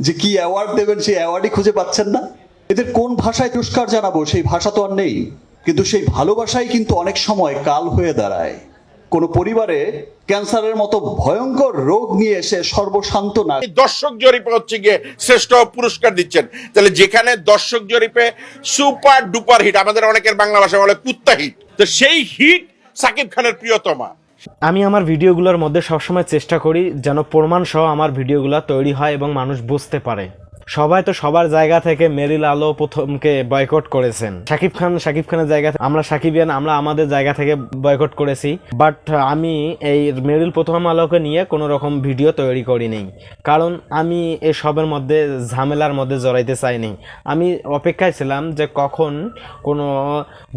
যে কি অ্যাওয়ার্ড দেবেন সেই অ্যাওয়ার্ডই খুঁজে পাচ্ছেন না। এদের কোন ভাষায় পুরস্কার জানাব সেই ভাষা তো আর নেই। কিন্তু সেই ভালোবাসাই কিন্তু অনেক সময় কাল হয়ে দাঁড়ায়। কোনো পরিবারে ক্যান্সারের মতো ভয়ঙ্কর রোগ নিয়ে এসে সর্বশান্ত না দর্শক জরিপে হচ্ছে গিয়ে শ্রেষ্ঠ পুরস্কার দিচ্ছেন। তাহলে যেখানে দর্শক জরিপে সুপার ডুপার হিট আমাদের অনেকের বাংলা ভাষা বলে কুত্তা হিট তো সেই হিট সাকিব খানের প্রিয়তমা। আমি আমার ভিডিওগুলোর মধ্যে সবসময় চেষ্টা করি যেন প্রমাণসহ আমার ভিডিওগুলো তৈরি হয় এবং মানুষ বুঝতে পারে। সবাই তো সবার জায়গা থেকে মেরিল আলো প্রথমকে বয়কট করেছেন। শাকিব খান, শাকিব খানের জায়গা আমরা সাকিবিয়ান আমরা আমাদের জায়গা থেকে বয়কট করেছি। বাট আমি এই মেরিল প্রথম আলোকে নিয়ে কোনো রকম ভিডিও তৈরি করিনি কারণ আমি এই সবের মধ্যে, ঝামেলার মধ্যে জড়াইতে চাইনি আমি অপেক্ষায় ছিলাম যে কখন কোনো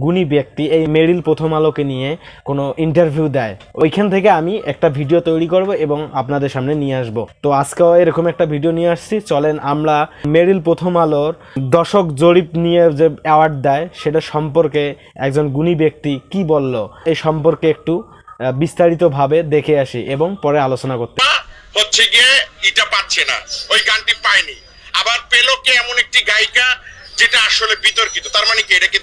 গুণী ব্যক্তি এই মেরিল প্রথম আলোকে নিয়ে কোনো ইন্টারভিউ দেয়। ওইখান থেকে আমি একটা ভিডিও তৈরি করব এবং আপনাদের সামনে নিয়ে আসব। তো আজকেও এরকম একটা ভিডিও নিয়ে আসছি। চলেন আমরা মেরিল প্রথম আলোর দশক জরিপ নিয়ে যে অ্যাওয়ার্ড দেয়, সেটা সম্পর্কে একজন গুণী ব্যক্তি কি বলল, এই সম্পর্কে একটু বিস্তারিতভাবে দেখে আসি এবং পরে আলোচনা করতে হচ্ছে গিয়ে এটা পাচ্ছে না। ওই গানটি পায়নি। আবার পেল কে এমন একটি গায়িকা যেটা আসলে বিতর্কিত? তার মানে কি, এটা কি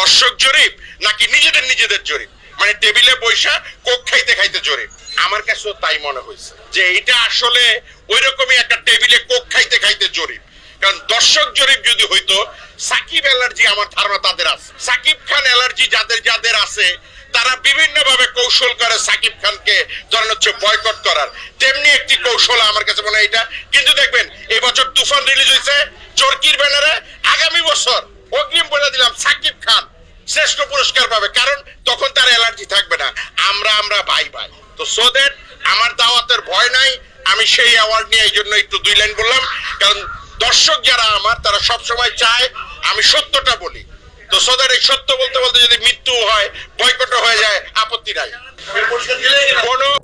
দর্শক জরিপ নাকি নিজেদের নিজেদের জরিপ? মানে টেবিলে বৈশা কোক খাইতে খাইতে জরিপ। আমার কাছেও তাই মনে হয়েছে যে এটা আসলে ওই রকমই একটা টেবিলে কোক খাইতে খাইতে জরিপ। কারণ দর্শক জরিপ যদি হইতো, সাকিব অ্যালার্জি আমার ধারণা তাদের আছে। সাকিব খান অ্যালার্জি যাদের যাদের আছে, তারা বিভিন্ন ভাবে কৌশল করে সাকিব খানকে ধরেন হচ্ছে বয়কট করার। তেমনি একটি কৌশল আমার কাছে মনে হয় এটা। কিন্তু দেখবেন, এবছর তুফান রিলিজ হয়েছে চরকির ব্যানারে। আগামী বছর অগ্রিম বলে দিলাম সাকিব খান শ্রেষ্ঠ পুরস্কার পাবে। কারণ তখন তার অ্যালার্জি থাকবে না। আমরা আমরা ভাই ভাই। তো সো দ্যাট আমার দাওয়াতের ভয় নাই, আমি সেই অ্যাওয়ার্ড নিয়ে এই জন্য একটু দুই লাইন বললাম। কারণ দর্শক যারা আমার, তারা সব সময় চায় আমি সত্যটা বলি। তো সোদার এই সত্য বলতে বলতে যদি মৃত্যু হয় বয়কট হয়ে যায়, আপত্তি নাই।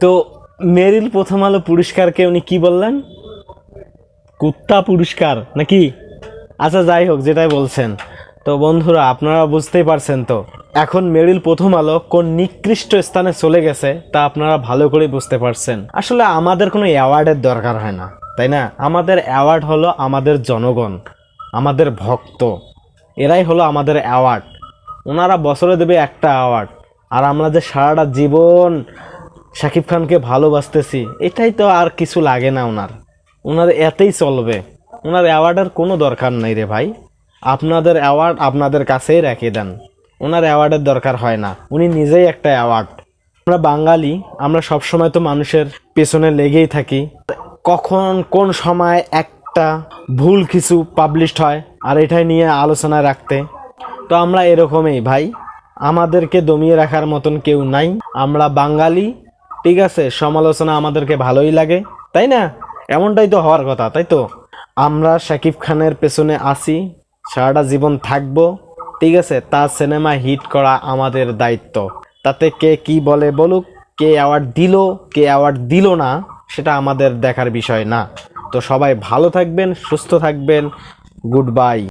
তো মেরিল প্রথম আলো পুরস্কারকে উনি কি বললেন? কুত্তা পুরস্কার, নাকি? আচ্ছা যাই হোক, যেটাই বলছেন। তো বন্ধুরা, আপনারা বুঝতেই পারছেন তো। এখন মেরিল প্রথম আলো কোন নিকৃষ্ট স্থানে চলে গেছে তা আপনারা ভালো করে বুঝতে পারছেন। আসলে আমাদের কোনো অ্যাওয়ার্ডের দরকার হয় না, তাই না? আমাদের অ্যাওয়ার্ড হলো আমাদের জনগণ, আমাদের ভক্ত। এরাই হলো আমাদের অ্যাওয়ার্ড। ওনারা বছরে দেবে একটা অ্যাওয়ার্ড। আর আমরা যে সারাটা জীবন শাকিব খানকে ভালোবাসতেছি, এটাই তো আর কিছু লাগে না ওনার। ওনার এতেই চলবে। ওনার অ্যাওয়ার্ডের কোনো দরকার নাই রে ভাই। আপনাদের অ্যাওয়ার্ড আপনাদের কাছেই রেখে দেন। ওনার অ্যাওয়ার্ডের দরকার হয় না। উনি নিজেই একটা অ্যাওয়ার্ড আমরা বাঙালি, আমরা সবসময় তো মানুষের পেছনে লেগেই থাকি। কখন, কোন সময় একটা ভুল কিছু পাবলিশড হয় আর এটাই নিয়ে আলোচনায় রাখতে। তো আমরা এরকমই ভাই। আমাদেরকে দমিয়ে রাখার মতন কেউ নাই। আমরা বাঙালি, ঠিক আছে, সমালোচনা আমাদেরকে ভালোই লাগে, তাই না? এমনটাই তো হওয়ার কথা, তাই তো? আমরা শাকিব খানের পেছনে আসি সারাটা জীবন থাকব। ঠিক আছে, তার সিনেমা হিট করা আমাদের দায়িত্ব। তাতে কে কি বলে বলুক, কে অ্যাওয়ার্ড দিল, কে অ্যাওয়ার্ড দিল না, সেটা আমাদের দেখার বিষয় না। তো সবাই ভালো থাকবেন, সুস্থ থাকবেন গুড বাই